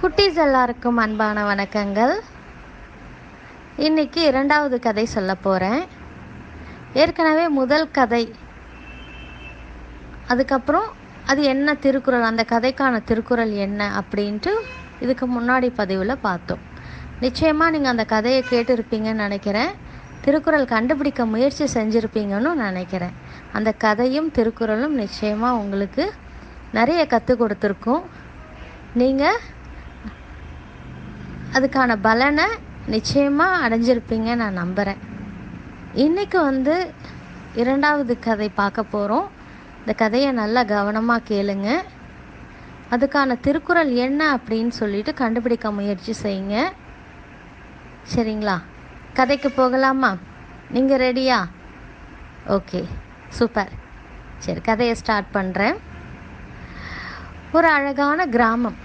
குட்டீஸ் எல்லாருக்கும் அன்பான வணக்கங்கள். இன்னைக்கு இரண்டாவது கதை சொல்ல போகிறேன் ஏற்கனவே முதல் கதை. அதுக்கப்புறம் அது என்ன திருக்குறள் அந்த கதைக்கான திருக்குறள் என்ன அப்படின்ட்டு இதுக்கு முன்னாடி பதிவில் பார்த்தோம். நிச்சயமாக நீங்கள் அந்த கதையை கேட்டிருப்பீங்கன்னு நினைக்கிறேன். திருக்குறள் கண்டுபிடிக்க முயற்சி செஞ்சுருப்பீங்கன்னு நினைக்கிறேன். அந்த கதையும் திருக்குறளும் நிச்சயமாக உங்களுக்கு நிறைய கற்றுக் கொடுத்துருக்கும். நீங்கள் அதுக்கான பலனை நிச்சயமாக அடைஞ்சிருப்பீங்க நான் நம்புகிறேன் இன்றைக்கி வந்து இரண்டாவது கதை பார்க்க போகிறோம் இந்த கதையை நல்லா கவனமாக கேளுங்க. அதுக்கான திருக்குறள் என்ன அப்படின்னு சொல்லிட்டு கண்டுபிடிக்க முயற்சி செய்யுங்க. சரிங்களா? கதைக்கு போகலாமா? நீங்கள் ரெடியா ஓகே சூப்பர் சரி கதையை ஸ்டார்ட் பண்ணுறேன் ஒரு அழகான கிராமம்.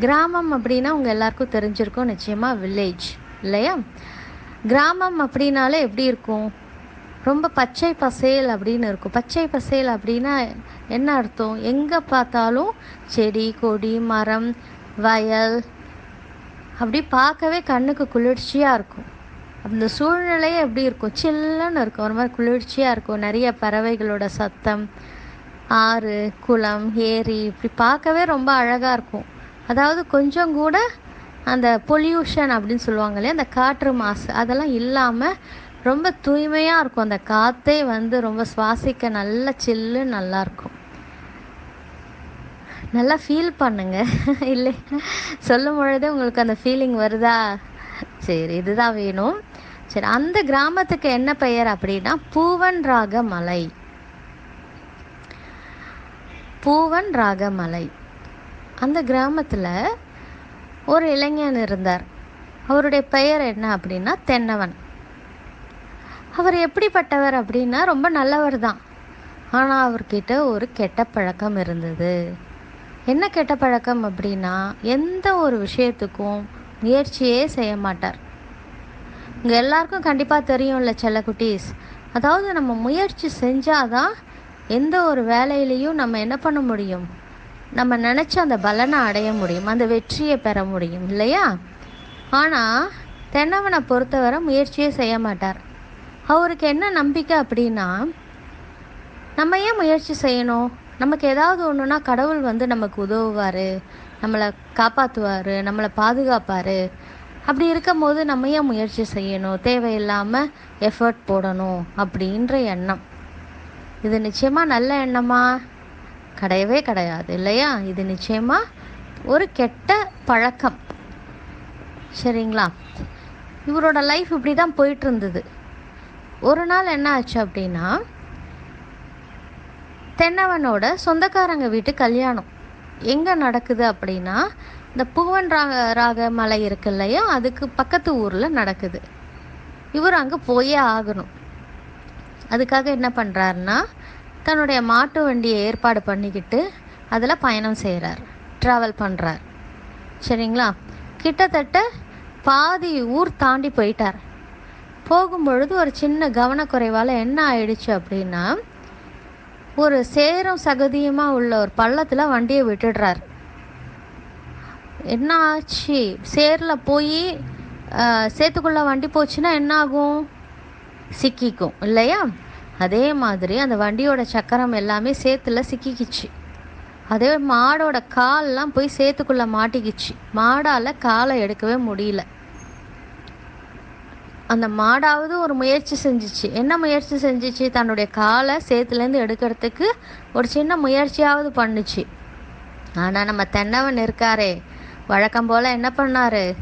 கிராமம் அப்படின்னா உங்கள் எல்லாருக்கும் தெரிஞ்சிருக்கும் நிச்சயமாக வில்லேஜ் இல்லையா? கிராமம் அப்படின்னாலே எப்படி இருக்கும்? ரொம்ப பச்சை பசேல் அப்படின்னு இருக்கும். பச்சை பசேல் அப்படின்னா என்ன அர்த்தம்? எங்கே பார்த்தாலும் செடி கொடி மரம் வயல் அப்படி பார்க்கவே கண்ணுக்கு குளிர்ச்சியாக இருக்கும். அந்த சூழ்நிலையே எப்படி இருக்கும்? சில்லுன்னு இருக்கும். ஒரு மாதிரி குளிர்ச்சியாக இருக்கும். நிறைய பறவைகளோட சத்தம் ஆறு குளம் ஏரி இப்படி பார்க்கவே ரொம்ப அழகாக இருக்கும். அதாவது கொஞ்சம் கூட அந்த பொல்யூஷன் அப்படின்னு சொல்லுவாங்க இல்லையா அந்த காற்று மாசு அதெல்லாம் இல்லாமல் ரொம்ப தூய்மையாக இருக்கும். அந்த காற்றே வந்து ரொம்ப சுவாசிக்க நல்ல சில்லு நல்லாயிருக்கும் நல்லா ஃபீல் பண்ணுங்க. இல்லை சொல்லும் பொழுதே உங்களுக்கு அந்த ஃபீலிங் வருதா? சரி இதுதான் வேணும். சரி அந்த கிராமத்துக்கு என்ன பெயர் அப்படின்னா பூவன் ராக மலை. பூவன் ராகமலை. அந்த கிராமத்தில் ஒரு இளைஞன் இருந்தார். அவருடைய பெயர் என்ன அப்படின்னா தென்னவன். அவர் எப்படிப்பட்டவர் அப்படின்னா ரொம்ப நல்லவர் தான். ஆனால் அவர்கிட்ட ஒரு கெட்ட பழக்கம் இருந்தது. என்ன கெட்ட பழக்கம் அப்படின்னா எந்த ஒரு விஷயத்துக்கும் முயற்சியே செய்ய மாட்டார். இங்கே எல்லாருக்கும் கண்டிப்பாக தெரியும்ல செல்லக்குட்டீஸ். அதாவது நம்ம முயற்சி செஞ்சாதான் எந்த ஒரு வேலையிலையும் நம்ம என்ன பண்ண முடியும்? நம்ம நினச்ச அந்த பலனை அடைய முடியும். அந்த வெற்றியை பெற முடியும். இல்லையா? ஆனால் தென்னவனை பொறுத்தவரை முயற்சியே செய்ய மாட்டார். அவருக்கு என்ன நம்பிக்கை அப்படின்னா நம்ம ஏன் முயற்சி செய்யணும்? நமக்கு ஏதாவது ஒன்றுனா கடவுள் வந்து நமக்கு உதவுவார். நம்மளை காப்பாற்றுவார் நம்மளை பாதுகாப்பார். அப்படி இருக்கும் போது நம்ம ஏன் முயற்சி செய்யணும்? தேவையில்லாமல் எஃபர்ட் போடணும் அப்படின்ற எண்ணம். இது நிச்சயமாக நல்ல எண்ணமா? கிடையவே கிடையாது இல்லையா? இது நிச்சயமாக ஒரு கெட்ட பழக்கம். சரிங்களா? இவரோட லைஃப் இப்படி தான் போயிட்டு இருந்தது ஒரு நாள் என்ன ஆச்சு அப்படின்னா தென்னவனோட சொந்தக்காரங்க வீட்டு கல்யாணம். எங்கே நடக்குது அப்படின்னா இந்த பூவன் ராக ராக மலை இருக்கு இல்லையா? அதுக்கு பக்கத்து ஊரில் நடக்குது. இவர் அங்கே போயே ஆகணும். அதுக்காக என்ன பண்ணுறாருன்னா தன்னுடைய மாட்டு வண்டியை ஏற்பாடு பண்ணிக்கிட்டு அதில் பயணம் செய்கிறார் ட்ராவல் பண்ணுறார் சரிங்களா? கிட்டத்தட்ட பாதி ஊர் தாண்டி போயிட்டார். போகும்பொழுது ஒரு சின்ன கவனக்குறைவால் என்ன ஆயிடுச்சு அப்படின்னா ஒரு சேரும் சகதியுமாக உள்ள ஒரு பள்ளத்தில் வண்டியை விட்டுடுறார். என்ன ஆச்சு? சேரில் போய் சேத்துக்குள்ளே வண்டி போச்சுன்னா என்ன ஆகும்? சிக்கிக்கும் இல்லையா? அதே மாதிரி அந்த வண்டியோட சக்கரம் எல்லாமே சேத்துல சிக்கிக்கிச்சு. அதே மாடோட கால்லாம் போய் சேத்துக்குள்ளே மாட்டிக்கிச்சு. மாடால் காலை எடுக்கவே முடியல. அந்த மாடாவது ஒரு முயற்சி செஞ்சிச்சு. என்ன முயற்சி செஞ்சிச்சு? தன்னுடைய காலை சேத்துலேருந்து எடுக்கிறதுக்கு ஒரு சின்ன முயற்சியாவது பண்ணுச்சு. ஆனால் நம்ம தென்னவன் இருக்காரே. வழக்கம் போல் என்ன பண்ணார்?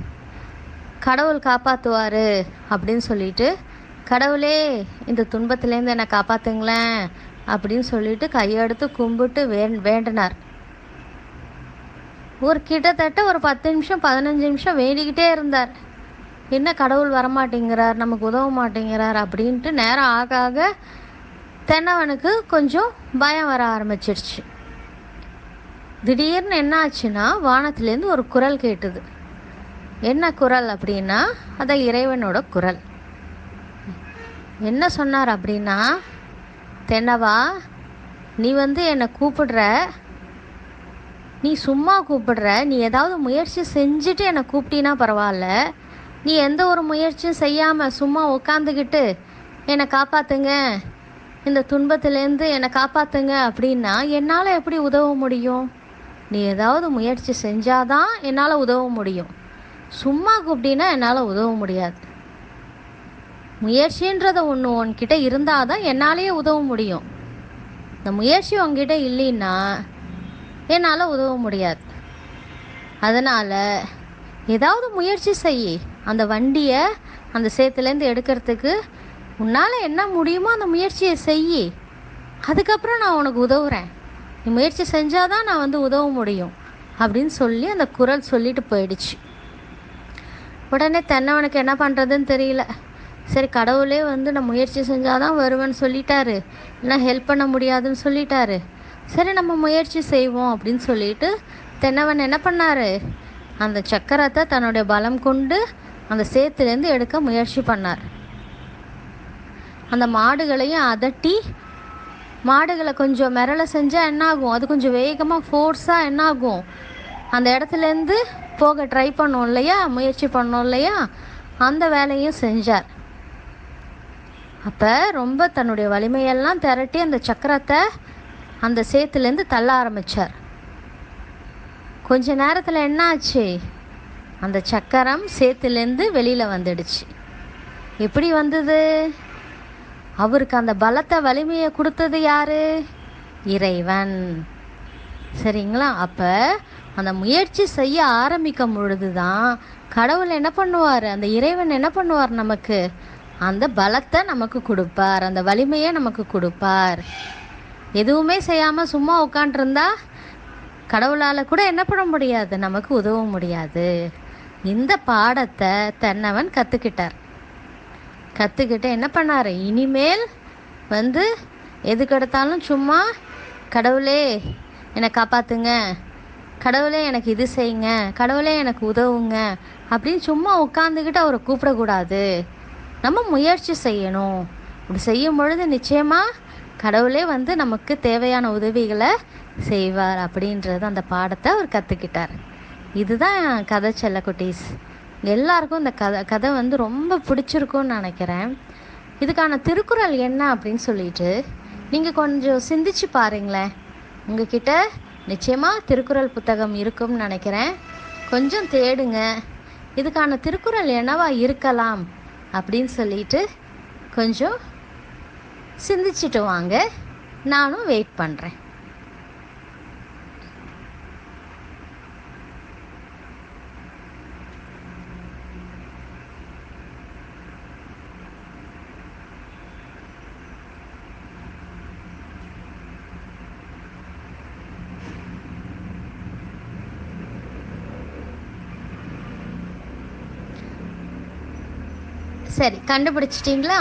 கடவுள் காப்பாற்றுவார் அப்படின்னு சொல்லிட்டு கடவுளே இந்த துன்பத்திலேருந்து என்னை காப்பாற்றுங்களேன் அப்படின்னு சொல்லிட்டு கையெடுத்து கும்பிட்டு வே வேண்டினார். ஒரு கிட்டத்தட்ட ஒரு பத்து நிமிஷம் பதினஞ்சு நிமிஷம் வேண்டிக்கிட்டே இருந்தார். என்ன கடவுள் வரமாட்டேங்கிறார் நமக்கு உதவ மாட்டேங்கிறார் அப்படின்ட்டு நேரம் ஆக ஆக தென்னவனுக்கு கொஞ்சம் பயம் வர ஆரம்பிச்சிருச்சு. திடீர்னு என்ன ஆச்சுன்னா வானத்துலேருந்து ஒரு குரல் கேட்டுது. என்ன குரல் அப்படின்னா அதை இறைவனோட குரல். என்ன சொன்னார் அப்படின்னா தென்னவா நீ வந்து என்னை கூப்பிடுற நீ சும்மா கூப்பிடுற நீ ஏதாவது முயற்சி செஞ்சுட்டு என்னை கூப்பிட்டீன்னா பரவாயில்ல. நீ எந்த ஒரு முயற்சியும் செய்யாமல் சும்மா உட்காந்துக்கிட்டு என்னை காப்பாற்றுங்க இந்த துன்பத்திலேருந்து என்னை காப்பாற்றுங்க அப்படின்னா என்னால் எப்படி உதவ முடியும்? நீ ஏதாவது முயற்சி செஞ்சாதான் என்னால் உதவ முடியும். சும்மா கூப்பிட்டீன்னா என்னால் உதவ முடியாது. முயற்சின்றத ஒன்று உன்கிட்ட இருந்தால் தான் என்னாலேயே உதவ முடியும். இந்த முயற்சி உங்ககிட்ட இல்லைன்னா என்னால் உதவ முடியாது. அதனால் ஏதாவது முயற்சி செய். அந்த வண்டியை அந்த சேத்துலேருந்து எடுக்கிறதுக்கு உன்னால் என்ன முடியுமோ அந்த முயற்சியை செய். அதுக்கப்புறம் நான் உனக்கு உதவுறேன். நீ முயற்சி செஞ்சால் தான் நான் வந்து உதவ முடியும் அப்படின்னு சொல்லி அந்த குரல் சொல்லிட்டு போயிடுச்சு. உடனே தென்னவனுக்கு என்ன பண்ணுறதுன்னு தெரியல. சரி கடவுளே வந்து நான் முயற்சி செஞ்சால் தான் வருவேன்னு சொல்லிட்டாரு. இல்லைனா ஹெல்ப் பண்ண முடியாதுன்னு சொல்லிட்டாரு. சரி நம்ம முயற்சி செய்வோம் அப்படின்னு சொல்லிட்டு தென்னவன் என்ன பண்ணார்? அந்த சக்கரத்தை தன்னுடைய பலம் கொண்டு அந்த சேத்துலேருந்து எடுக்க முயற்சி பண்ணார். அந்த மாடுகளையும் அதட்டி மாடுகளை கொஞ்சம் மிரள செஞ்சால் என்ன ஆகும் அது கொஞ்சம் வேகமாக ஃபோர்ஸாக என்ன ஆகும் அந்த இடத்துலேருந்து போக ட்ரை பண்ணோம் இல்லையா? முயற்சி பண்ணோம் இல்லையா? அந்த வேலையும் செஞ்சார். அப்போ ரொம்ப தன்னுடைய வலிமையெல்லாம் திரட்டி அந்த சக்கரத்தை அந்த சேத்துலேருந்து தள்ள ஆரம்பித்தார் கொஞ்ச நேரத்தில் என்ன ஆச்சு அந்த சக்கரம் சேத்துலேருந்து வெளியில் வந்துடுச்சு. எப்படி வந்தது? அவருக்கு அந்த பலத்தை வலிமையை கொடுத்தது யார்? இறைவன். சரிங்களா? அப்போ அந்த முயற்சி செய்ய ஆரம்பிக்கும் பொழுது தான் கடவுள் என்ன பண்ணுவார்? அந்த இறைவன் என்ன பண்ணுவார் நமக்கு? அந்த பலத்தை நமக்கு கொடுப்பார் அந்த வலிமையை நமக்கு கொடுப்பார். எதுவுமே செய்யாமல் சும்மா உட்காண்ட்ருந்தா கடவுளால் கூட என்ன பண்ண முடியாது? நமக்கு உதவ முடியாது. இந்த பாடத்தை தென்னவன் கற்றுக்கிட்டார் கற்றுக்கிட்டு என்ன பண்ணார்? இனிமேல் வந்து எதுக்கெடுத்தாலும் சும்மா கடவுளே என்னை காப்பாற்றுங்க கடவுளே எனக்கு இது செய்யுங்க. கடவுளே எனக்கு உதவுங்க. அப்படின்னு சும்மா உட்காந்துக்கிட்டு அவரை கூப்பிடக்கூடாது. நம்ம முயற்சி செய்யணும். அப்படி செய்யும் பொழுது நிச்சயமாக கடவுளே வந்து நமக்கு தேவையான உதவிகளை செய்வார் அப்படின்றது அந்த பாடத்தை அவர் கற்றுக்கிட்டார் இதுதான் கதை செல்லக்குட்டீஸ். எல்லாருக்கும் இந்த கதை கதை வந்து ரொம்ப பிடிச்சிருக்கும்னு நினைக்கிறேன். இதுக்கான திருக்குறள் என்ன அப்படின்னு சொல்லிட்டு நீங்கள் கொஞ்சம் சிந்திச்சு பாருங்களேன். உங்ககிட்ட நிச்சயமாக திருக்குறள் புத்தகம் இருக்கும்னு நினைக்கிறேன். கொஞ்சம் தேடுங்க. இதுக்கான திருக்குறள் என்னவா இருக்கலாம்? அப்படின்னு சொல்லிட்டு கொஞ்சம் சிந்திச்சிட்டு வாங்க. நானும் வெயிட் பண்ணுறேன் சரி கண்டுபிடிச்சிட்டிங்களா?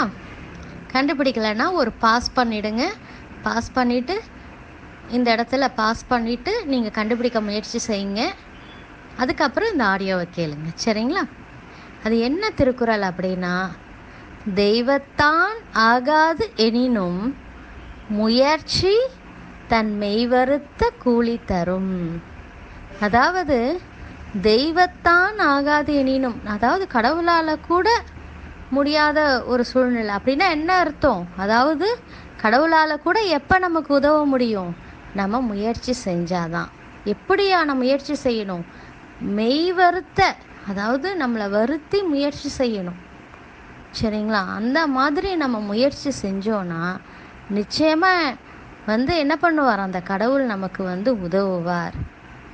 கண்டுபிடிக்கலைன்னா ஒரு பாஸ் பண்ணிவிடுங்க பாஸ் பண்ணிவிட்டு இந்த இடத்துல பாஸ் பண்ணிவிட்டு நீங்கள் கண்டுபிடிக்க முயற்சி செய்யுங்க. அதுக்கப்புறம் இந்த ஆடியோவை கேளுங்க. சரிங்களா? அது என்ன திருக்குறள் அப்படின்னா தெய்வத்தான் ஆகாது எனினும் முயற்சி தன் மெய்வருத்த கூலி தரும். அதாவது தெய்வத்தான் ஆகாது எனினும் அதாவது கடவுளால் கூட முடியாத ஒரு சூழ்நிலை. அப்படின்னா என்ன அர்த்தம்? அதாவது கடவுளால் கூட எப்போ நமக்கு உதவ முடியும்? நம்ம முயற்சி செஞ்சாதான். எப்படியான முயற்சி செய்யணும்? மெய் வருத்த அதாவது நம்மளை வருத்தி முயற்சி செய்யணும். சரிங்களா? அந்த மாதிரி நம்ம முயற்சி செஞ்சோன்னா நிச்சயமாக வந்து என்ன பண்ணுவார்? அந்த கடவுள் நமக்கு வந்து உதவுவார்.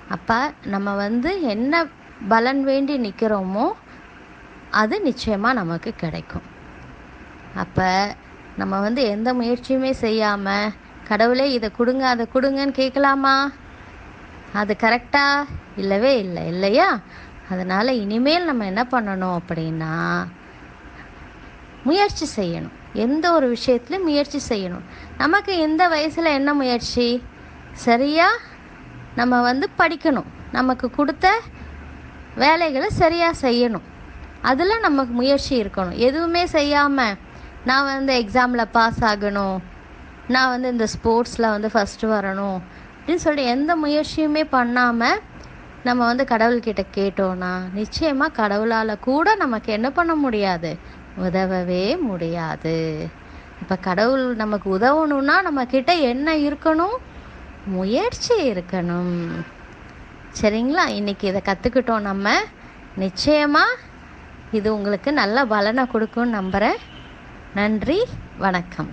அப்போ நம்ம வந்து என்ன பலன் வேண்டி நிற்கிறோமோ அது நிச்சயமாக நமக்கு கிடைக்கும். அப்போ நம்ம வந்து எந்த முயற்சியுமே செய்யாமல் கடவுளே இதை கொடுங்க அதை கொடுங்கன்னு கேட்கலாமா? அது கரெக்டா? இல்லவே இல்லை இல்லையா? அதனால் இனிமேல் நம்ம என்ன பண்ணணும் அப்படின்னா முயற்சி செய்யணும். எந்த ஒரு விஷயத்துலையும் முயற்சி செய்யணும். நமக்கு எந்த வயசில் என்ன முயற்சி? சரியாக நம்ம வந்து படிக்கணும். நமக்கு கொடுத்த வேலைகளை சரியாக செய்யணும். அதில் நமக்கு முயற்சி இருக்கணும். எதுவுமே செய்யாமல் நான் வந்து எக்ஸாமில் பாஸ் ஆகணும். நான் வந்து இந்த ஸ்போர்ட்ஸில் வந்து ஃபஸ்ட்டு வரணும். அப்படின்னு சொல்லி எந்த முயற்சியுமே பண்ணாமல் நம்ம வந்து கடவுள்கிட்ட கேட்டோன்னா நிச்சயமாக கடவுளால் கூட நமக்கு என்ன பண்ண முடியாது? உதவவே முடியாது. இப்போ கடவுள் நமக்கு உதவணும்னா நம்மக்கிட்ட என்ன இருக்கணும்? முயற்சி இருக்கணும். சரிங்களா? இன்றைக்கி இதை கற்றுக்கிட்டோம் நம்ம. நிச்சயமாக இது உங்களுக்கு நல்ல பலனை கொடுக்கும்னு நம்புகிறேன் நன்றி வணக்கம்.